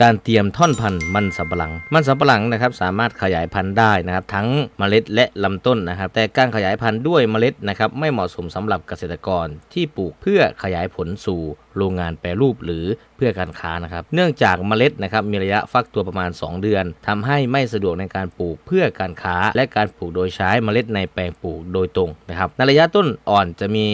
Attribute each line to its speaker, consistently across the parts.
Speaker 1: การเตรียมท่อนพันธุ์มันสำปะหลัง มันสำปะหลังนะครับสามารถขยายพันธุ์ได้นะครับ ทั้งเมล็ดและลำต้นนะครับ แต่การขยายพันธุ์ด้วยเมล็ดนะครับไม่เหมาะสมสำหรับเกษตรกรที่ปลูกเพื่อขยายผลสู่โรงงานแปรรูปหรือเพื่อการค้านะครับ เนื่องจากเมล็ดนะครับมีระยะฟักตัวประมาณ 2 เดือนทำให้ไม่สะดวกในการปลูกเพื่อการค้า และการปลูกโดยใช้เมล็ดในแปลงปลูกโดยตรงนะครับในระยะต้นอ่อนจะมี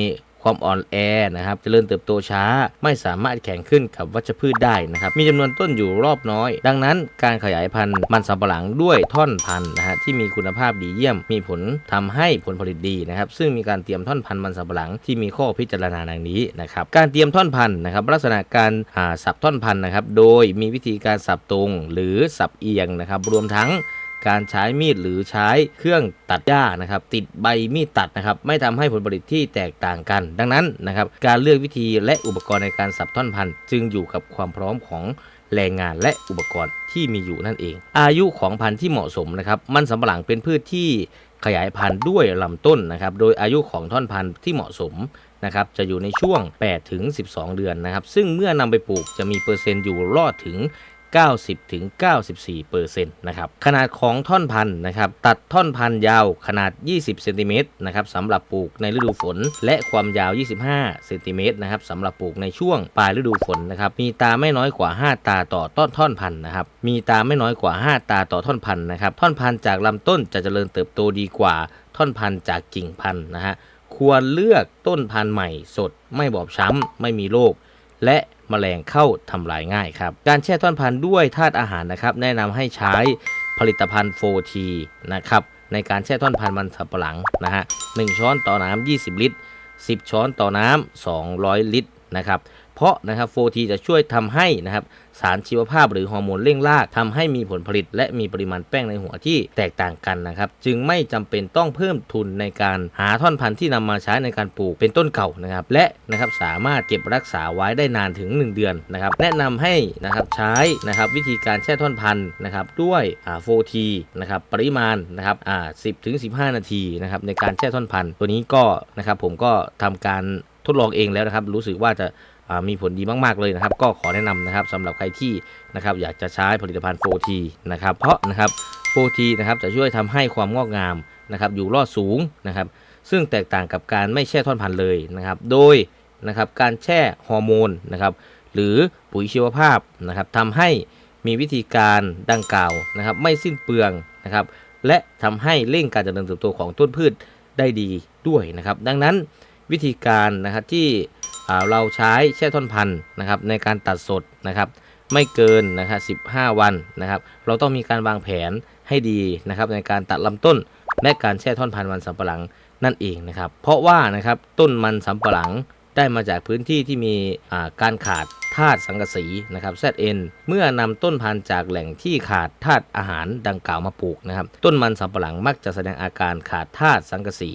Speaker 1: ความอ่อนแอนะครับเจริญเติบโตช้า ไม่สามารถแข่งขึ้นกับวัชพืชได้นะครับ มีจำนวนต้นอยู่รอบน้อย ดังนั้นการขยายพันธุ์มันสำปะหลังด้วยท่อนพันธุ์นะฮะที่มีคุณภาพดีเยี่ยม มีผลทำให้ผลผลิตดีนะครับ ซึ่งมีการเตรียมท่อนพันธุ์มันสำปะหลังที่มีข้อพิจารณาดังนี้นะครับ การเตรียมท่อนพันธุ์นะครับ ลักษณะการสับท่อนพันธุ์นะครับ โดยมีวิธีการสับตรง หรือสับเอียงนะครับ รวมทั้ง การใช้มีดหรือใช้เครื่องตัดหญ้านะครับ ติดใบมีดตัดนะครับ ไม่ทำให้ผลผลิตที่แตกต่างกัน ดังนั้นนะครับ การเลือกวิธีและอุปกรณ์ในการสับท่อนพันธุ์ จึงอยู่กับความพร้อมของแรงงานและอุปกรณ์ที่มีอยู่นั่นเอง อายุของพันธุ์ที่เหมาะสมนะครับมันสำปะหลังเป็นพืชที่ขยายพันธุ์ด้วยลำต้นนะครับ โดยอายุของท่อนพันธุ์ที่เหมาะสมนะครับ จะอยู่ในช่วง8ถึง12 เดือนนะครับ ซึ่งเมื่อนำไปปลูกจะมีเปอร์เซ็นต์อยู่รอดถึง 90ถึง94เปอร์เซ็นต์นะครับขนาดของท่อนพันธุ์นะครับตัดท่อนพันธุ์ยาวขนาด 20เซนติเมตรนะครับสำหรับปลูกในฤดูฝน และความยาว 25เซนติเมตรนะครับสำหรับปลูกในช่วงปลายฤดูฝนนะครับมีตาไม่น้อยกว่า 5 ตาต่อต้นท่อนพันธุ์นะครับมีตาไม่น้อยกว่า 5 ตาต่อท่อนพันธุ์นะครับท่อนพันธุ์จากลำต้นจะเจริญเติบโตดีกว่าท่อนพันธุ์จากกิ่งพันธุ์นะฮะควรเลือกต้นพันธุ์ใหม่สดไม่บอบช้ำไม่มีโรคและ แมลงเข้าทำลายง่ายครับ การแช่ท่อนพันธุ์ด้วยธาตุอาหารนะครับ แนะนำให้ใช้ผลิตภัณฑ์ 4T นะครับในการแช่ท่อนพันธุ์มันสำปะหลังนะฮะ1ช้อนต่อน้ำ20 ลิตร 10 ช้อนต่อน้ำ200 ลิตรนะครับ เพราะนะครับ 4T จะช่วยทำให้นะครับสารชีวภาพหรือฮอร์โมนเร่งรากทำให้มีผลผลิต และมีปริมาณแป้งในหัวที่แตกต่างกันนะครับ จึงไม่จำเป็นต้องเพิ่มทุนในการหาท่อนพันธุ์ที่นำมาใช้ในการปลูกเป็นต้นเก่านะครับ และนะครับสามารถเก็บรักษาไว้ได้นานถึง 1 เดือนนะครับ แนะนำให้นะครับใช้นะครับวิธีการแช่ท่อนพันธุ์นะครับด้วยอ่า 4T นะครับปริมาณนะครับอ่า10ถึง15นาทีนะครับในการแช่ท่อนพันธุ์ตัวนี้ก็นะครับผมก็ทำการทดลองเองแล้วนะครับ รู้สึกว่าจะ มีผลดีมากๆเลยนะครับ ก็ขอแนะนำนะครับสำหรับใครที่นะครับอยากจะใช้ผลิตภัณฑ์ 4T นะครับ เพราะนะครับ 4T นะครับจะช่วยทำให้ความงอกงามนะครับอยู่รอดสูงนะครับ ซึ่งแตกต่างกับการไม่แช่ท่อนพันธุ์เลยนะครับ โดยนะครับการแช่ฮอร์โมนนะครับหรือปุ๋ยชีวภาพนะครับทำให้มีวิธีการดังกล่าวนะครับ ไม่สิ้นเปลืองนะครับ และทำให้เร่งการเจริญเติบโตของต้นพืชได้ดีด้วยนะครับ ดังนั้นวิธีการนะครับที่ เราใช้แช่ท่อนพันธุ์นะครับในการตัดสดนะครับไม่เกินนะครับ15วันนะครับ เราต้องมีการวางแผนให้ดีนะครับในการตัดลำต้นและการแช่ท่อนพันธุ์มันสำปะหลังนั่นเองนะครับ เพราะว่านะครับต้นมันสำปะหลังได้มาจากพื้นที่ที่มีาการขาดธาตุสังกะสีนะครับ ZN เมื่อนำต้นพันธุ์จากแหล่งที่ขาดธาตุอาหารดังกล่าวมาปลูกนะครับ ต้นมันสำปะหลังมักจะแสดงอาการขาดธาตุสังกะสี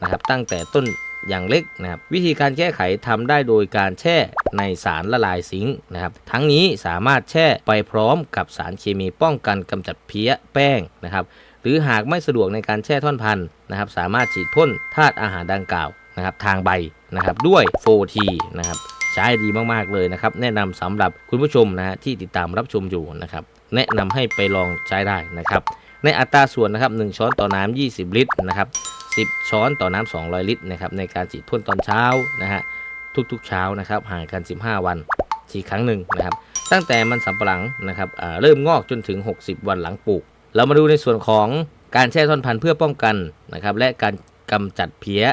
Speaker 1: นะครับ ตั้งแต่ต้น อย่างเล็กนะครับวิธีการแก้ไขทำได้โดยการแช่ในสารละลายซิงค์นะครับทั้งนี้สามารถแช่ไปพร้อมกับสารเคมีป้องกันกำจัดเพี้ยแป้งนะครับหรือหากไม่สะดวกในการแช่ท่อนพันธุ์นะครับสามารถฉีดพ่นธาตุอาหารดังกล่าวนะครับทางใบนะครับด้วย 4T นะครับใช้ดีมากๆเลยนะครับแนะนำสำหรับคุณผู้ชมนะฮะที่ติดตามรับชมอยู่นะครับแนะนำให้ไปลองใช้ได้นะครับในอัตราส่วนนะครับ1ช้อนต่อน้ำ20 ลิตรนะครับ 10 ช้อนต่อน้ำ200 ลิตรนะครับในการฉีดพ่นตอนเช้านะฮะทุกๆเช้านะครับห่างกัน 15 วันฉีดครั้งหนึ่งนะครับตั้งแต่มันสำปะหลังนะครับเริ่มงอกจนถึง 60 วันหลังปลูก เรามาดูในส่วนของการแช่ท่อนพันธุ์เพื่อป้องกันนะครับและการกำจัดเพี้ย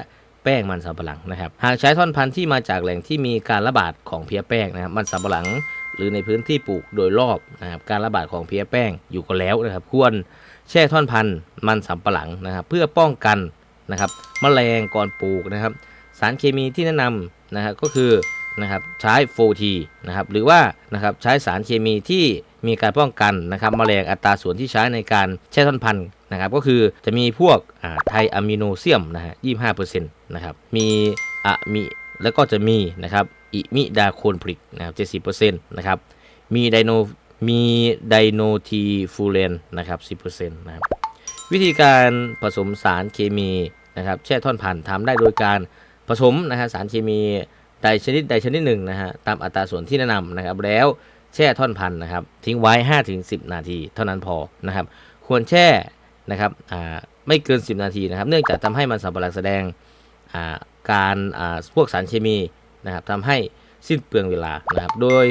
Speaker 1: แป้งมันสำปะหลังนะครับหากใช้ท่อนพันธุ์ที่มาจากแหล่งที่มีการระบาดของเพี้ยแป้งนะครับมันสำปะหลัง หรือในพื้นที่ปลูกโดยรอบนะครับการระบาดของเพี้ยแป้งอยู่ก็แล้วนะครับควรแช่ท่อนพันธุ์มันสำปะหลังนะครับเพื่อป้องกัน นะครับแมลงก่อนปลูกนะครับ สารเคมีที่แนะนำนะครับก็คือนะครับใช้ 4T นะครับหรือว่านะครับใช้สารเคมีที่มีการป้องกันนะครับแมลงอัตราส่วนที่ใช้ในการแช่ท่อนพันธุ์นะครับก็คือจะมีพวกไทอะมิโนเซียมนะฮะ25%นต์นะครับมีอะมิแล้วก็จะมีนะครับอิมิดาโคนพริกนะครับ70%นต์นะครับมีไดโนมีไดโนทีฟูเรนนะครับ10%นะครับ วิธีการผสมสารเคมีนะครับแช่ท่อนพันธุ์ทำได้โดยการผสมนะฮะสารเคมีใดชนิดใดชนิดหนึ่งนะฮะตามอัตราส่วนที่แนะนำนะครับ แล้วแช่ท่อนพันธุ์นะครับทิ้งไว้ 5-10 นาที เท่านั้นพอนะครับ ควรแช่นะครับอ่าไม่เกิน 10 นาทีนะครับ เนื่องจากทำให้มันสำปะหลังแสดงอ่าการอ่าพวกสารเคมีนะครับทำให้สิ้นเปลืองเวลานะครับ โดย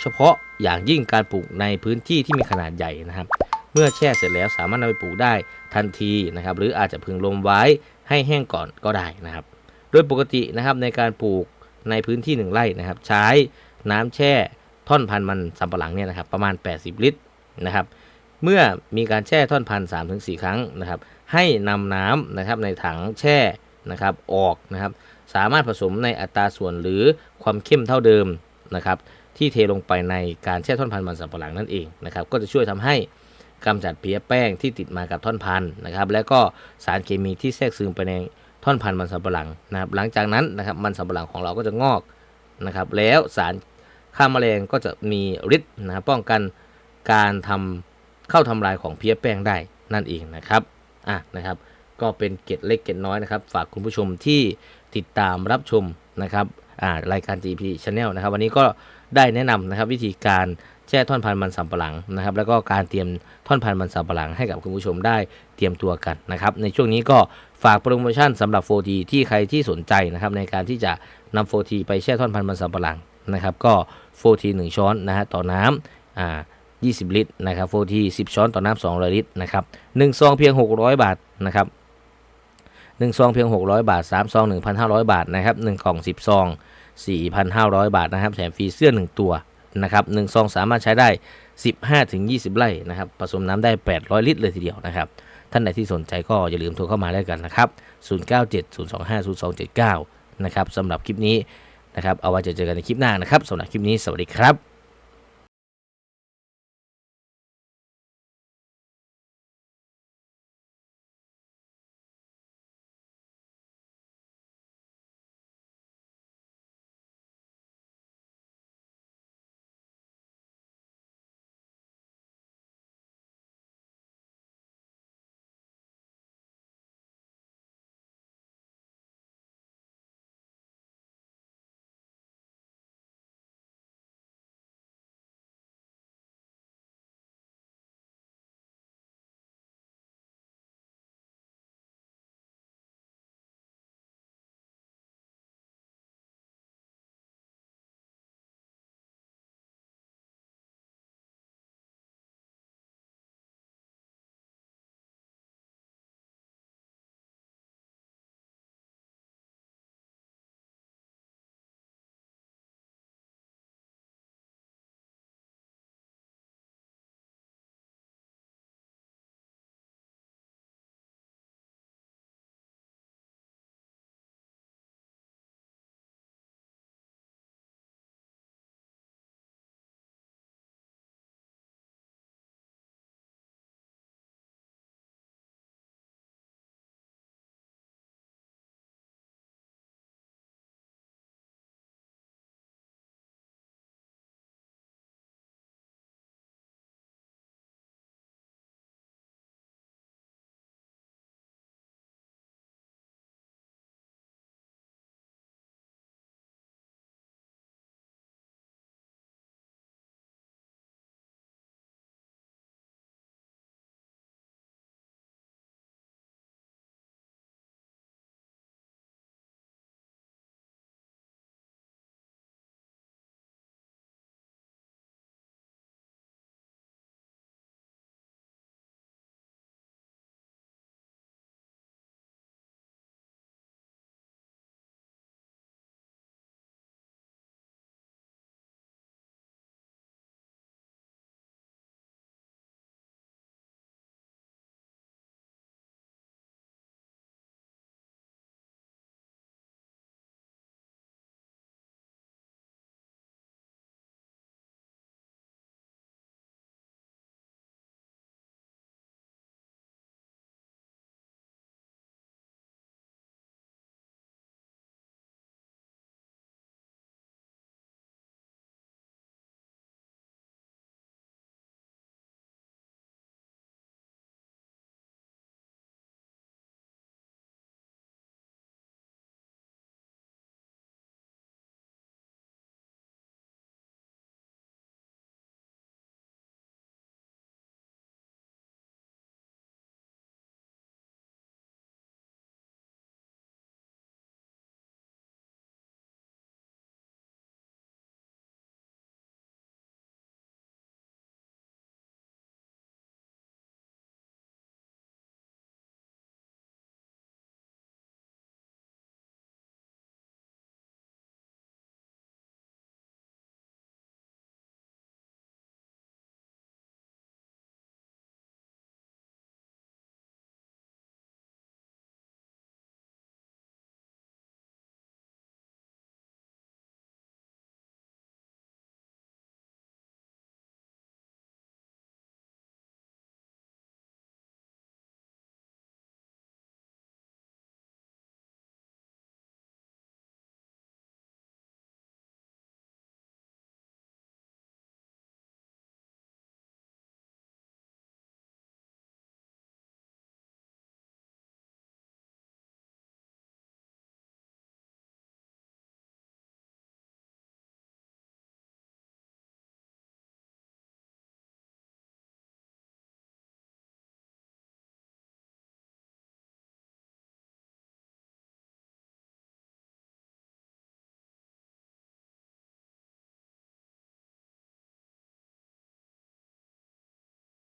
Speaker 1: เฉพาะอย่างยิ่งการปลูกในพื้นที่ที่มีขนาดใหญ่นะครับ เมื่อแช่เสร็จแล้วสามารถนำไปปลูกได้ทันทีนะครับหรืออาจจะพึงลมไว้ให้แห้งก่อนก็ได้นะครับ โดยปกตินะครับในการปลูกในพื้นที่หนึ่งไร่นะครับ ใช้น้ำแช่ท่อนพันธุ์มันสำปะหลังเนี่ยนะครับประมาณ 80 ลิตรนะครับเมื่อมีการแช่ท่อนพันธุ์สามถึงสี่ครั้งนะครับ ให้นำน้ำนะครับในถังแช่นะครับออกนะครับ สามารถผสมในอัตราส่วนหรือความเข้มเท่าเดิมนะครับ ที่เทลงไปในการแช่ท่อนพันธุ์มันสำปะหลังนั่นเองนะครับ ก็จะช่วยทำให้ กำจัดเพี้ยแป้งที่ติดมากับท่อนพันธุ์นะครับ และก็สารเคมีที่แทรกซึมไปในท่อนพันธุ์มันสำปะหลังนะครับ หลังจากนั้นนะครับมันสำปะหลังของเราก็จะงอกนะครับ แล้วสารฆ่าแมลงก็จะมีฤทธิ์นะครับป้องกันการทำเข้าทำลายของเพี้ยแป้งได้นั่นเองนะครับอะนะครับ ก็เป็นเกร็ดเล็กเกร็ดน้อยนะครับ ฝากคุณผู้ชมที่ติดตามรับชมนะครับอ่ารายการ GP Channel นะครับ วันนี้ก็ ได้แนะนำนะครับวิธีการแช่ท่อนพันธุ์มันสำปะหลังนะครับ แล้วก็การเตรียมท่อนพันธุ์มันสำปะหลังให้กับคุณผู้ชมได้เตรียมตัวกันนะครับ ในช่วงนี้ก็ฝากโปรโมชั่นสำหรับ 4T ที่ใครที่สนใจนะครับในการที่จะนำ 4T ไปแช่ท่อนพันธุ์มันสำปะหลังนะครับก็ 4T 1 ช้อนนะฮะต่อน้ำอ่า20 ลิตรนะครับ 4T 10 ช้อนต่อน้ำ200ลิตรนะครับ1ซองเพียง 600 บาทนะครับ1ซองเพียง 600 บาท3ซอง 1,500 บาทนะครับ1กล่อง 10 ซอง 4,500 บาทนะครับแถมฟรีเสื้อ 1 ตัวนะครับ1ซองสามารถใช้ได้ 15-20 ไร่นะครับผสมน้ำได้ 800 ลิตรเลยทีเดียวนะครับท่านใดที่สนใจก็อย่าลืมโทรเข้ามาได้กันนะครับ 0970250279 นะครับสำหรับคลิปนี้นะครับเอาไว้จะเจอกันในคลิปหน้านะครับสำหรับคลิปนี้สวัสดีครับ